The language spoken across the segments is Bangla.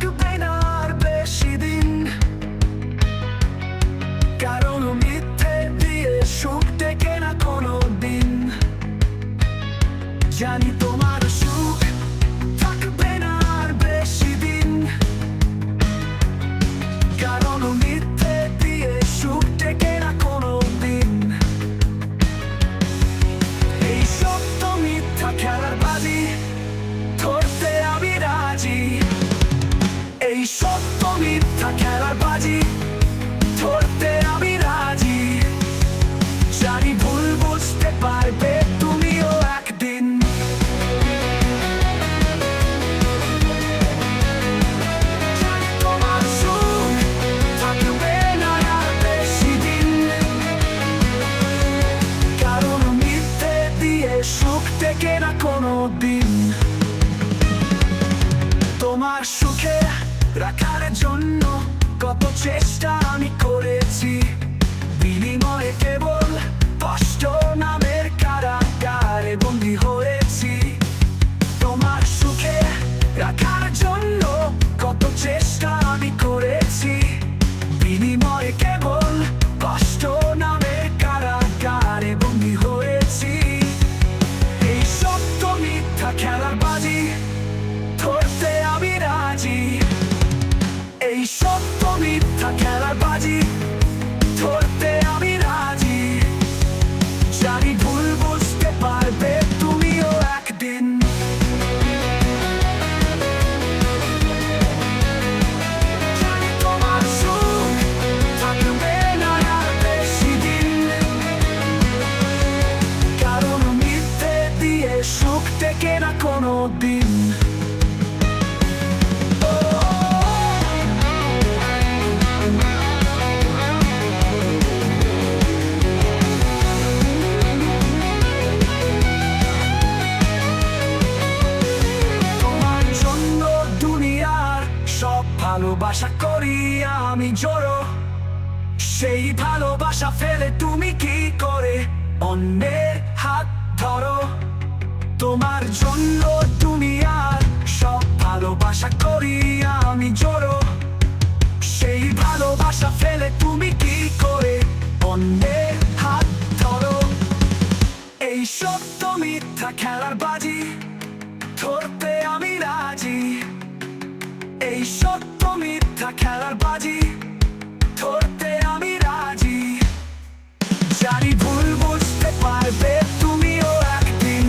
Cobain রাখার জন্য কত চেষ্টা আমি করেছি। বিনিময়ে কেবল কষ্ট নামের কারাগারে বন্দি হয়েছি। তোমার সুখে রাখার জন্য কত চেষ্টা আমি করেছি। বিনিময়ে কেবল কষ্ট নামের কারাগারে বন্দি হয়েছি। এই সত্য মিথ্যা খেলার বাজি মিথ্যা খেলার বাজি, ধরতে আমি রাজি। জানি ভুল বুঝতে পারবে তুমিও একদিন। সুখ থেকে না কোনো দিন। ভালোবাসা করি আমি জড়ো সেই ভালোবাসা ফেলে তুমি কি করে? অন্যের হাত ধরো। তোমার জন্য দুনিয়ার সব ভালোবাসা করি আমি জড়ো সেই ভালোবাসা ফেলে তুমি কি করে? অন্যের হাত ধরো। এই সত্য মিথ্যা খেলার বাজি ওঠা খেলার বাজি, ধরতে আমি রাজি। জানি ভুল বুঝতে পারবে তুমিও একদিন।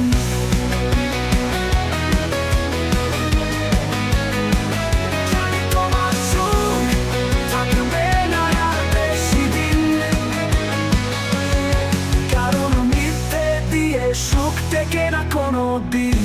কারণ মিথ্যে দিয়ে সুখ থেকে কোনো দিন।